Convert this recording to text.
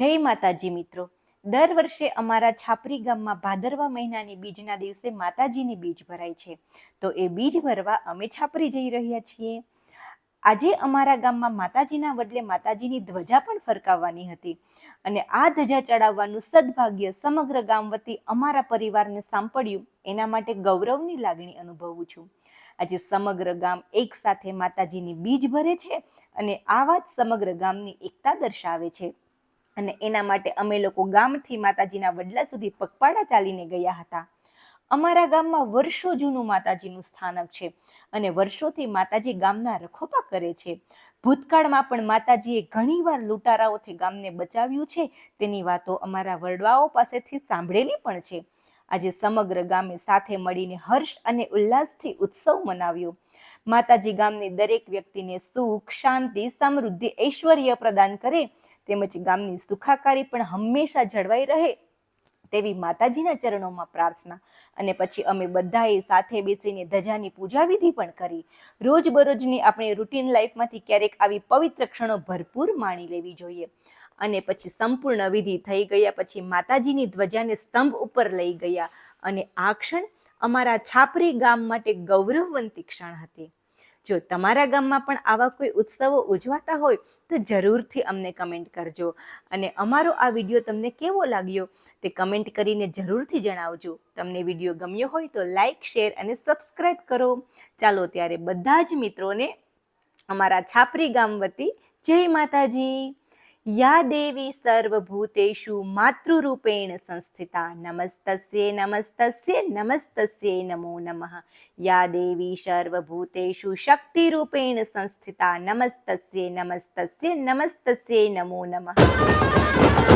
જય માતાજી મિત્રો. દર વર્ષે અમારા છાપરી ગામમાં ભાદરવા મહિનાની બીજના દિવસે માતાજીની બીજ ભરાય છે. તો એ બીજ ભરવા અમે છાપરી જઈ રહ્યા છીએ. આજે અમારા ગામમાં માતાજીના બદલે માતાજીની ધ્વજા પણ ફરકાવવાની હતી. અને આ ધજા ચડાવવાનું સદભાગ્ય સમગ્ર ગામ વતી અમારા પરિવારને સાંપડ્યું. એના માટે ગૌરવની લાગણી અનુભવું છું. આજે સમગ્ર ગામ એક સાથે માતાજીની બીજ ભરે છે અને આ વાત સમગ્ર ગામની એકતા દર્શાવે છે. અને એના માટે અમે લોકો ગામથી માતાજીના વડલા સુધી પગપાળા ચાલીને ગયા હતા. અમારા ગામમાં વર્ષો જૂનું માતાજીનું સ્થાનક છે અને વર્ષોથી માતાજી ગામના રખોપા કરે છે. ભૂતકાળમાં પણ માતાજીએ ઘણીવાર લૂંટારાઓથી ગામને બચાવ્યું છે. તેની વાતો અમારા વડવાઓ પાસેથી સાંભળેલી પણ છે. આજે સમગ્ર ગામે સાથે મળીને હર્ષ અને ઉલ્લાસથી ઉત્સવ મનાવ્યો. માતાજી ગામની દરેક વ્યક્તિને સુખ, શાંતિ, સમૃદ્ધિ, ઐશ્વર્ય પ્રદાન કરે, તેમજ ગામની સુખાકારી પણ હંમેશા જળવાઈ રહે તેવી માતાજીના ચરણોમાં પ્રાર્થના. અને પછી અમે બધાએ સાથે બેસીને ધજાની પૂજા વિધિ પણ કરી. રોજબરોજની આપણી રૂટીન લાઈફમાંથી ક્યારેક આવી પવિત્ર ક્ષણો ભરપૂર માણી લેવી જોઈએ. અને પછી સંપૂર્ણ વિધિ થઈ ગયા પછી માતાજીની ધ્વજાને સ્તંભ ઉપર લઈ ગયા. અને આ ક્ષણ અમારા છાપરી ગામ માટે ગૌરવવંતી ક્ષણ હતી. જો તમારા ગામમાં પણ આવા કોઈ ઉત્સવો ઉજવાતા હોય, તો જરૂરથી અમને કમેન્ટ કરજો. અને અમારો આ વીડિયો તમને કેવો લાગ્યો, તે કમેન્ટ કરીને જરૂરથી જણાવજો. તમને વીડિયો ગમ્યો હોય તો લાઇક શેર અને સબસ્ક્રાઈબ કરો. ચાલો ત્યારે બધા જ મિત્રોને અમારા છાપરી ગામ વતી જય માતાજી. યા દેવી સર્વભૂતેષુ માતૃરૂપેણ સંસ્થિતા નમસ્તસ્યે નમસ્તસ્યે નમસ્તસ્યે નમો નમઃ. યા દેવી સર્વભૂતેષુ શક્તિરૂપેણ સંસ્થિતા નમસ્તસ્યે નમસ્તસ્યે નમસ્તસ્યે નમો નમઃ.